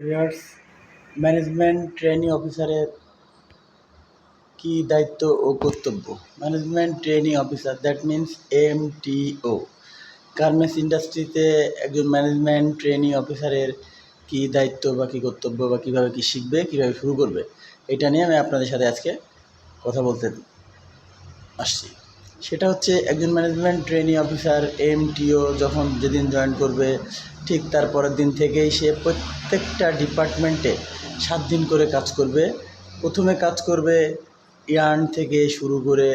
Viewers management training অফিসারের কী দায়িত্ব ও কর্তব্য? Management training officer that means M T O garments ইন্ডাস্ট্রিতে একজন ম্যানেজমেন্ট ট্রেনিং অফিসারের কী দায়িত্ব বা কী কর্তব্য বা কীভাবে কী শিখবে, কীভাবে শুরু করবে? এটা নিয়ে আমি আপনাদের সাথে আজকে কথা বলতে আসছি। সেটা হচ্ছে একজন ম্যানেজমেন্ট ট্রেনিং অফিসার এমটিও যখন যেদিন জয়েন করবে, ঠিক তার পরের দিন থেকেই সে প্রত্যেকটা ডিপার্টমেন্টে সাত দিন করে কাজ করবে। প্রথমে কাজ করবে ইয়ার্ন থেকে শুরু করে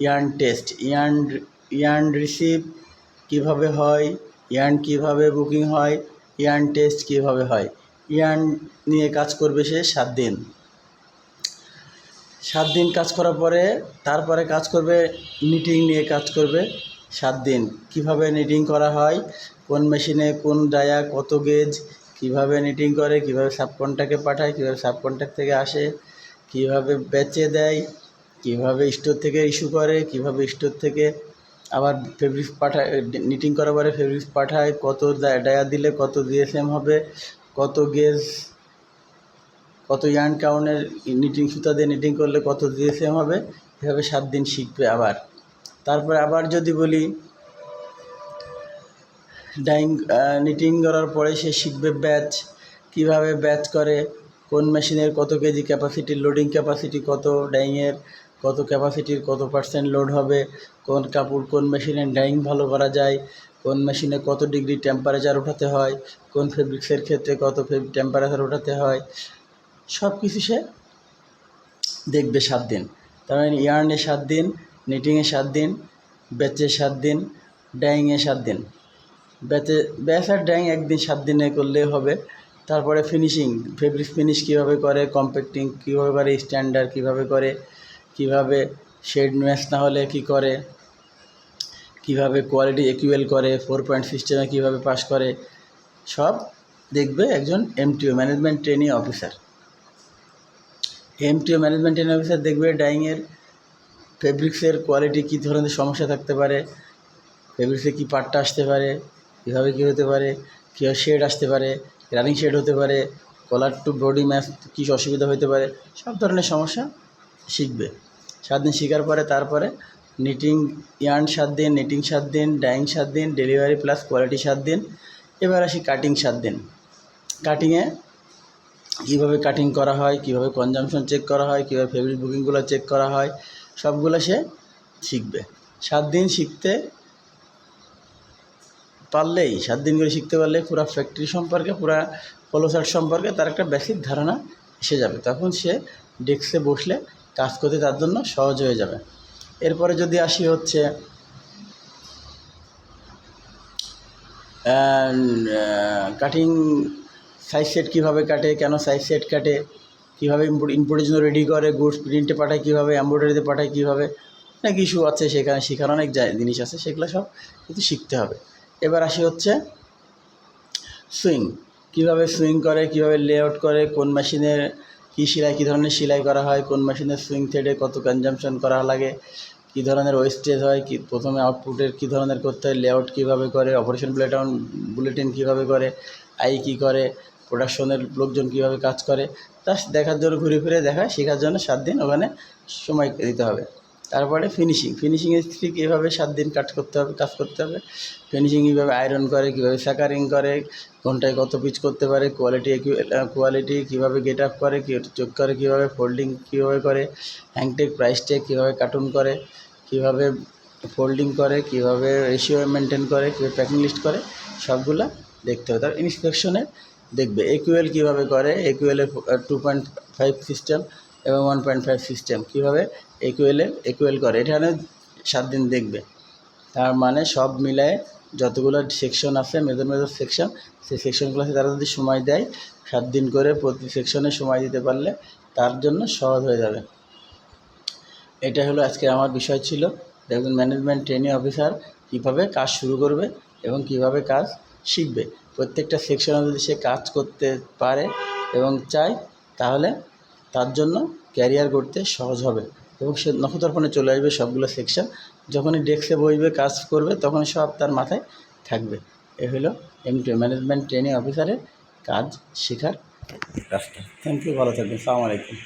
yarn test, yarn yarn receive কীভাবে হয়, ইয়ার্ন কীভাবে বুকিং হয়, ইয়ার্ন টেস্ট কীভাবে হয়। ইয়ার্ন নিয়ে কাজ করবে সে সাত দিন। সাত দিন কাজ করার পরে তারপরে কাজ করবে নিটিং নিয়ে কাজ করবে সাত দিন। কীভাবে নিটিং করা হয়, কোন মেশিনে কোন ডায়া, কত গেজ কীভাবে নিটিং করে, কীভাবে সাব কন্ট্যাক্টে পাঠায়, কীভাবে সাব কন্ট্যাক্ট থেকে আসে, কীভাবে বেচে দেয়, কীভাবে স্টোর থেকে ইস্যু করে, কীভাবে স্টোর থেকে আবার ফেব্রিক্স পাঠায় নিটিং করার পরে ফেব্রিক্স পাঠায়, কত ডায়া দিলে কত জিএসএম হবে, কত গেজ কত ইয়ার্ন কাউনের নিটিং সুতা দিয়ে নিটিং করলে কত জিএসএম হবে? এভাবে সাত দিন শিখবে আবার। তারপরে আবার যদি বলি ডাইং নিটিং করার পরে সে শিখবে ব্যাচ কীভাবে ব্যাচ করে, কোন মেশিনের কত কেজি ক্যাপাসিটি লোডিং ক্যাপাসিটি কত ডাইংয়ের কত ক্যাপাসিটির কত পার্সেন্ট লোড হবে, কোন কাপড়, কোন মেশিনে ডাইং ভালো করা যায়, কোন মেশিনে কত ডিগ্রি টেম্পারেচার ওঠাতে হয়, কোন ফেব্রিক্সের ক্ষেত্রে কত টেম্পারেচার ওঠাতে হয় সব কিছু সে দেখবে সাত দিন। তার মানে ইয়ার্নে সাত দিন নিটিংয়ে সাত দিন ব্যাচে সাত দিন ড্যাইংয়ে সাত দিন। ব্যাচে ব্যাচ আর ড্যাং একদিন সাত দিনে করলে হবে। তারপরে ফিনিশিং ফেব্রিক ফিনিশ কীভাবে করে কম্প্যাক্টিং কীভাবে করে স্ট্যান্ডার্ড কীভাবে করে, কীভাবে শেড ম্যাচ না হলে কী করে, কীভাবে কোয়ালিটি একুয়েল করে ফোর পয়েন্ট সিস্টেমে কীভাবে পাস করে, সব দেখবে একজন MTO management training officer MTO management training officer দেখবে ডাইংয়ের ফেব্রিক্সের কোয়ালিটি কী ধরনের সমস্যা থাকতে পারে ফেব্রিক্সে কী পার্টটা আসতে পারে, কীভাবে কী হতে পারে, কীভাবে শেড আসতে পারে রানিং শেড হতে পারে কলার টু বডি ম্যাচ কী অসুবিধা হতে পারে, সব ধরনের সমস্যা শিখবে। সাত দিন শেখার পরে তারপরে নিটিং ইয়ার্ন সাত দিন নিটিং সাত দিন ডাইং সাত দিন ডেলিভারি প্লাস কোয়ালিটি সাত দিন, এবার আসি কাটিং সাত দিন। কাটিংয়ে কীভাবে কাটিং করা হয়, কীভাবে কনজামশন চেক করা হয়, কীভাবে ফেব্রিক বুকিংগুলো চেক করা হয়, সবগুলো সে শিখবে। সাত দিন শিখতে পারলেই, সাত দিন করে শিখতে পারলে পুরো ফ্যাক্টরি সম্পর্কে, পুরো ফলোসার্ট সম্পর্কে তার একটা বেসিক ধারণা এসে যাবে। তখন সে ডেস্কে বসলে কাজ করতে তার জন্য সহজ হয়ে যাবে। এরপরে যদি আসি হচ্ছে কাটিং সাইজ সেট কীভাবে কাটে, কেন সাইজ সেট কাটে, কীভাবে ইনপুটের জন্য রেডি করে গুডস প্রিন্টে পাঠায় কীভাবে এম্ব্রয়ডারিতে পাঠায় কীভাবে, অনেক ইস্যু আছে সেখানে, শেখার অনেক জিনিস আছে, সেগুলো সব কিন্তু শিখতে হবে। এবার আসি হচ্ছে সুইং কীভাবে সুইং করে, কীভাবে লেআউট করে, কোন মেশিনের কী সেলাই, কী ধরনের সেলাই করা হয়, কোন মেশিনের সুইং থ্রেডে কত কনজামশন করা লাগে, কী ধরনের ওয়েস্টেজ হয়, কী, প্রথমে আউটপুটের কী ধরনের করতে হয় লেআউট কীভাবে করে অপারেশন বুলেটিন বুলেটিন কীভাবে করে আই কী করে প্রোডাকশনের লোকজন কীভাবে কাজ করে, তা দেখার জন্য ঘুরে ফিরে দেখা, শেখার জন্য সাত দিন ওখানে সময় দিতে হবে। তারপরে ফিনিশিং ফিনিশিংয়ের ঠিক এভাবে সাত দিন কাজ করতে হবে, কাজ করতে হবে। ফিনিশিং কীভাবে আয়রন করে, কীভাবে স্যাকারিং করে ঘন্টায় কত পিচ করতে পারে কোয়ালিটি কোয়ালিটি কীভাবে গেট আপ করে, কী, চোখ করে, কীভাবে ফোল্ডিং কীভাবে করে হ্যাংটেক প্রাইস টেক কীভাবে কার্টুন করে, কীভাবে ফোল্ডিং করে, কীভাবে রেশিও মেনটেন করে, কীভাবে প্যাকিং লিস্ট করে, সবগুলো দেখতে হবে। তার ইন্সপেকশনে দেখবে একুয়েল কীভাবে করে? একুয়েলের টু পয়েন্ট ফাইভ সিস্টেম এবং ওয়ান পয়েন্ট ফাইভ সিস্টেম কীভাবে একুয়েলে একুয়েল করে? এখানে সাত দিন দেখবে। তার মানে সব মিলায়ে যতগুলো সেকশন আছে মেজর মেজর সেকশন সেই সেকশনগুলোতে তারা যদি সময় দেয়, সাত দিন করে প্রতি সেকশনে সময় দিতে পারলে তার জন্য সহজ হয়ে যাবে। এটা হলো আজকে আমার বিষয় ছিল। দেখবেন ম্যানেজমেন্ট ট্রেনিং অফিসার কীভাবে কাজ শুরু করবে এবং কীভাবে কাজ শিখবে। প্রত্যেকটা সেকশনে যদি সে কাজ করতে পারে এবং চায়, তাহলে তার জন্য ক্যারিয়ার করতে সহজ হবে। এবং সে নখদর্পণে চলে আসবে সবগুলো সেকশন যখনই ডেস্কে বসবে, কাজ করবে তখন সব তার মাথায় থাকবে। এ হলো এমটি ম্যানেজমেন্ট ট্রেনিং অফিসারের কাজ শেখার রাস্তা। থ্যাংক ইউ ভালো থাকবেন। সালাম আলাইকুম।